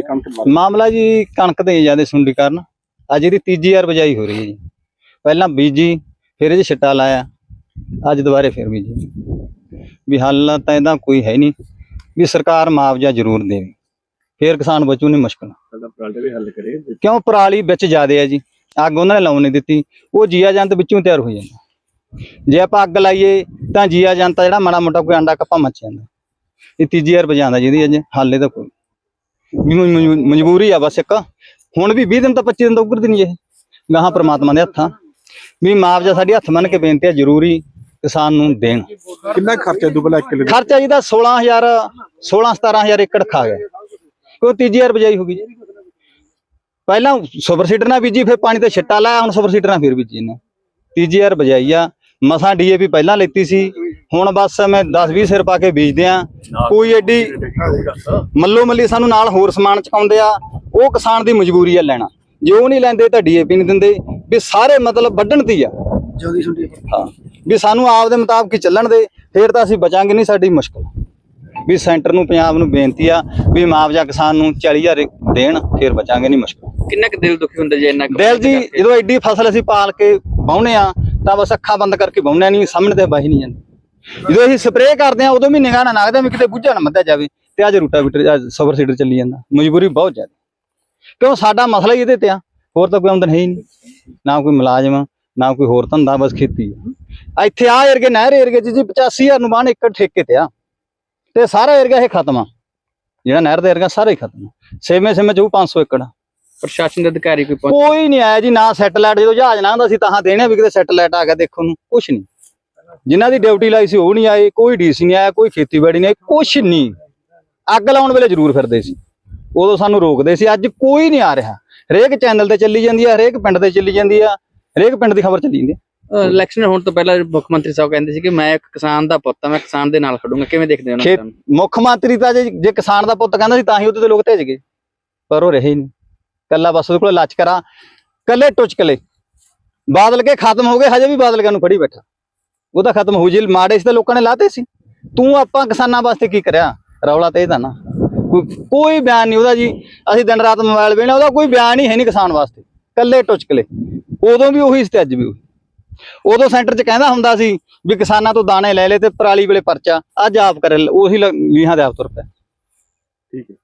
ਹੈ ਕਣਕ ਮਾਰ ਮਾਮਲਾ ਜੀ ਕਣਕ ਦੇ ਜ਼ਿਆਦਾ ਸੁੰਡੀ ਕਾਰਨ। ਅੱਜ ਇਹਦੀ ਤੀਜੀ ਵਾਰ ਬਜਾਈ ਹੋ ਰਹੀ ਹੈ ਜੀ। ਪਹਿਲਾਂ ਬੀਜੀ ਫਿਰ ਇਹ ਛਿੱਟਾ ਲਾਇਆ। ਅੱਜ ਦੁਬਾਰੇ ਫਿਰ ਬੀਜੀ। ਵੀ ਹੱਲ ਤਾਂ ਇਹਦਾ ਕੋਈ ਹੈ ਨਹੀਂ। ਵੀ ਸਰਕਾਰ ਮੁਆਵਜ਼ਾ ਜ਼ਰੂਰ ਦੇਵੇ। ਫਿਰ ਕਿਸਾਨ ਬਚੂ ਨਹੀਂ ਮੁਸ਼ਕਲ ਸਾਡਾ ਪ੍ਰਾਂਡੇ ਵੀ ਹੱਲ ਕਰੇ ਕਿਉਂ? ਪਰਾਲੀ ਵਿੱਚ ਜ਼ਿਆਦੇ ਆ ਜੀ। ਅੱਗ ਉਹਨਾਂ ਨੇ ਲਾਉਣ ਨਹੀਂ ਦਿੱਤੀ। ਉਹ ਜੀਆ ਜੰਤ ਵਿੱਚੋਂ ਤਿਆਰ ਹੋ ਜਾਂਦਾ। ਜੇ ਆਪਾਂ ਅੱਗ ਲਾਈਏ ਤਾਂ ਜੀਆ ਜੰਤ ਜਿਹੜਾ ਮਾੜਾ ਮੋਟਾ ਕੋਈ ਅੰਡਾ ਕੱਪਾ ਮੱਚ ਜਾਂਦਾ। ਇਹ ਤੀਜੀ ਵਾਰ ਵਜਾਉਂਦਾ ਜਿਹਦੀ ਅੱਜ। ਹਾਲੇ ਤਾਂ ਕੋਈ ਮਜਬੂਰੀ ਆ ਬਸ ਇੱਕ। ਹੁਣ ਵੀ 20 ਦਿਨ ਤਾਂ 25 ਦਿਨ ਤਾਂ ਉੱਗਰਦੀ ਨਹੀਂ ਇਹ। ਗਾਹਾਂ ਪ੍ਰਮਾਤਮਾ ਦੇ ਹੱਥਾਂ। ਵੀ ਮੁਆਵਜ਼ਾ ਸਾਡੀ ਹੱਥ ਮੰਨ ਕੇ ਬੇਨਤੀ ਆ ਜ਼ਰੂਰੀ ਕਿਸਾਨ ਨੂੰ ਦੇਣ। ਕਿੰਨਾ ਖਰਚਾ ਦੁਬਲਾ ਇੱਕ ਕਿੱਲੇ ਦਾ? ਖਰਚਾ ਜਿਹਦਾ 16000 16 17000 ਏਕੜ ਖਾ ਗਿਆ। ਕੋਈ ਤੀਜੀ ਵਾਰ ਬਜਾਈ ਹੋ ਗਈ ਪਹਿਲਾਂ ਸੁਪਰ ਸੀਡਰ ਨਾਲ ਬੀਜੀ ਫਿਰ ਪਾਣੀ ਤੇ ਛਿੱਟਾ ਲਾਇਆ ਹੁਣ ਸੁਪਰ ਸੀਡਰ ਨਾਲ ਫਿਰ ਬੀਜੀ ਨੇ ਤੀਜੀ ਵਾਰ ਬਜਾਈ ਆ। ਮਸਾਂ ਡੀਏਪੀ ਪਹਿਲਾਂ ਲੈਤੀ ਸੀ। ਹੁਣ ਬਸ ਮੈਂ 10 20 ਸਿਰ ਪਾ ਕੇ ਬੀਜਦੇ ਆ। ਕੋਈ ਐਡੀ ਮੱਲੋ ਮੱਲੀ ਸਾਨੂੰ ਨਾਲ ਹੋਰ ਸਮਾਨ ਚਕਾਉਂਦੇ ਆ। ਉਹ ਕਿਸਾਨ ਦੀ ਮਜਬੂਰੀ ਆ ਲੈਣਾ। ਜੇ ਉਹ ਨਹੀਂ ਲੈਂਦੇ ਤਾਂ ਡੀਏਪੀ ਨਹੀਂ ਦਿੰਦੇ। ਵੀ ਸਾਰੇ ਮਤਲਬ ਵੱਢਣ ਦੀ ਆ। ਜਲਦੀ ਛੁੱਟੀ ਹਾਂ। ਵੀ ਸਾਨੂੰ ਆਪ ਦੇ ਮੁਤਾਬਕ ਹੀ ਚੱਲਣ ਦੇ। ਫੇਰ ਤਾਂ ਅਸੀਂ ਬਚਾਂਗੇ ਨਹੀਂ ਸਾਡੀ ਮੁਸ਼ਕਲ। ਵੀ ਸੈਂਟਰ ਨੂੰ ਪੰਜਾਬ ਨੂੰ ਬੇਨਤੀ ਆ ਵੀ ਮੁਆਵਜ਼ਾ ਕਿਸਾਨ ਨੂੰ 40000 ਦੇਣ ਫੇਰ ਬਚਾਂਗੇ ਨਹੀਂ ਮੁਸ਼ਕਲ। ਕਿੰਨਾ ਕੁ ਦਿਲ ਦੁਖੀ ਹੁੰਦਾ ਜੇ ਇੰਨਾ ਦਿਲ ਜੀ ਜਦੋਂ ਐਡੀ ਫਸਲ ਅਸੀਂ ਪਾਲ ਕੇ ਵਾਹੁੰਦੇ ਆ ਤਾਂ ਬਸ ਅੱਖਾਂ ਬੰਦ ਕਰਕੇ ਵਾਹੁੰਦੇ ਨਹੀਂ ਸਾਹਮਣੇ ਤੇ ਵਾਹੀ ਨਹੀਂ ਜਾਂਦੀ। ਜਦੋਂ ਅਸੀਂ ਸਪਰੇਅ ਕਰਦੇ ਆ ਉਦੋਂ ਵੀ ਨਿਗਾਹ ਨਾ ਨਾਗਦੇ ਵੀ ਕਿਤੇ ਬੁੱਝਾ ਨਾ ਮੱਧਿਆ ਜਾਵੇ ਤੇ ਅੱਜ ਰੂਟਾ ਬੀਟਰ ਸੁਪਰ ਸੀਡਰ ਚੱਲੀ ਜਾਂਦਾ। ਮਜਬੂਰੀ ਬਹੁਤ ਜ਼ਿਆਦਾ। ਕਿਉਂ? ਸਾਡਾ ਮਸਲਾ ਹੀ ਇਹਦੇ ਤੇ ਆ। ਹੋਰ ਤਾਂ ਕੋਈ ਆਮਦਨ ਹੈ ਹੀ ਨਹੀਂ। ਨਾ ਕੋਈ ਮੁਲਾਜ਼ਮ ਨਾ ਕੋਈ ਹੋਰ ਧੰਦਾ ਬਸ ਖੇਤੀ ਆ। ਇੱਥੇ ਆ ਏਰਗੇ ਨਹਿਰ ਏਰਗੇ ਜੀ 85000 ਨੂੰ ਬਾਣ ਏਕੜ ਠੇਕੇ ਤੇ ਆ। ਤੇ ਸਾਰਾ ਏਰਗਾ ਇਹ ਖਤਮ ਆ। ਜਿਹੜਾ ਨਹਿਰ ਦਾ ਏਰਗਾ ਸਾਰਾ ਹੀ ਖਤਮ ਆ। ਛੇਵੇਂ ਛੇਵੇਂ ਚ ਉਹ 500 ਏਕੜ। ਪ੍ਰਸ਼ਾਸਨ ਦੇ ਅਧਿਕਾਰੀ ਕੋਈ ਪਹੁੰਚ ਕੋਈ ਨਹੀਂ ਆਇਆ ਜੀ ਨਾ ਸੈਟਲਾਈਟ ਜਦੋਂ ਜਹਾਜ਼ ਹੁੰਦਾ ਸੀ ਤਾਂ ਦੇਣੇ ਵੀ ਕਿਤੇ ਸੈਟਲਾਈਟ ਆ ਗਿਆ ਦੇਖੋ ਨੂੰ। ਕੁਛ ਨਹੀਂ। ਜਿਨ੍ਹਾਂ ਦੀ ਡਿਊਟੀ ਲਾਈ ਸੀ ਉਹ ਨਹੀਂ ਆਏ ਕੋਈ ਡੀਸੀ ਨਹੀਂ ਆਇਆ ਕੋਈ ਖੇਤੀਬਾੜੀ ਨਹੀਂ ਆਈ ਕੁਛ ਨਹੀਂ। ਅੱਗ ਲਾਉਣ ਵੇਲੇ ਜ਼ਰੂਰ ਫਿਰਦੇ ਸੀ। ਉਦੋਂ ਸਾਨੂੰ ਰੋਕਦੇ ਸੀ ਅੱਜ ਕੋਈ ਨਹੀਂ ਆ ਰਿਹਾ। ਹਰੇਕ ਚੈਨਲ ਤੇ ਚੱਲੀ ਜਾਂਦੀ ਆ ਹਰੇਕ ਪਿੰਡ ਤੇ ਚੱਲੀ ਜਾਂਦੀ ਆ ਹਰੇਕ ਪਿੰਡ ਦੀ ਖਬਰ ਚੱਲੀ ਜਾਂਦੀ ਆ। ਇਲੈਕਸ਼ਨ ਹੋਣ ਤੋਂ ਪਹਿਲਾਂ ਮੁੱਖ ਮੰਤਰੀ ਸਾਹਿਬ ਕਹਿੰਦੇ ਸੀ ਕਿ ਮੈਂ ਇੱਕ ਕਿਸਾਨ ਦਾ ਪੁੱਤ ਹਾਂ ਮੈਂ ਕਿਸਾਨ ਦੇ ਨਾਲ ਖੜੂੰਗਾ। ਕਿਵੇਂ ਦੇਖਦੇ ਹੋ ਉਹਨਾਂ ਖੇਤ ਨੂੰ? ਮੁੱਖ ਮੰਤਰੀ ਤਾਂ ਜੇ ਜੇ ਕਿਸਾਨ ਦਾ ਪੁੱਤ ਕਹਿੰਦਾ ਸੀ ਤਾਂ ਹੀ ਉਹਦੇ ਤੇ ਲੋਕ ਭੇਜ ਗਏ ਪਰ ਉਹ ਰਹੇ ਹੀ ਨਹੀਂ। ਕੱਲਾ ਬਸ ਉਹਦੇ ਕੋਲ ਲੱਚ ਕਰਾਂ ਕੱਲੇ। ਟੁਚਕਲੇ ਬਾਦਲ ਕੇ ਖਤਮ ਹੋ ਗਏ ਹਜੇ ਵੀ ਬਾਦਲ ਨੂੰ ਫੜੀ ਬੈਠਾ। ਉਹ ਤਾਂ ਖਤਮ ਹੋ ਜੀ ਮਾੜੇ ਸੀ ਤਾਂ ਲੋਕਾਂ ਨੇ ਲਾਤੇ ਸੀ। ਤੂੰ ਆਪਾਂ ਕਿਸਾਨਾਂ ਵਾਸਤੇ ਕੀ ਕਰਿਆ? ਰੌਲਾ ਤੇ ਇਹਦਾ ਨਾ। ਕੋਈ ਬਿਆਨ ਨਹੀਂ ਉਹਦਾ ਜੀ। ਅਸੀਂ ਦਿਨ ਰਾਤ ਮੋਬਾਈਲ ਵੇਣਾ ਉਹਦਾ ਕੋਈ ਬਿਆਨ ਹੀ ਹੈ ਨਹੀਂ ਕਿਸਾਨ ਵਾਸਤੇ। ਕੱਲੇ ਟੁਚਕਲੇ ਉਦੋਂ ਵੀ ਉਹੀ ਸੀ ਤੇ ਅੱਜ ਵੀ ਉਹੀ। ਉਦੋਂ ਸੈਂਟਰ 'ਚ ਕਹਿੰਦਾ ਹੁੰਦਾ ਸੀ ਵੀ ਕਿਸਾਨਾਂ ਤੋਂ ਦਾਣੇ ਲੈ ਲੈ ਤੇ ਪਰਾਲੀ ਵੇਲੇ ਪਰਚਾ। ਅੱਜ ਆਪ ਕਰੇ, ਉਹੀ ਲੀਹਾਂ ਦੇ ਆਪ ਤੁਰ ਪਿਆ। ਠੀਕ ਹੈ।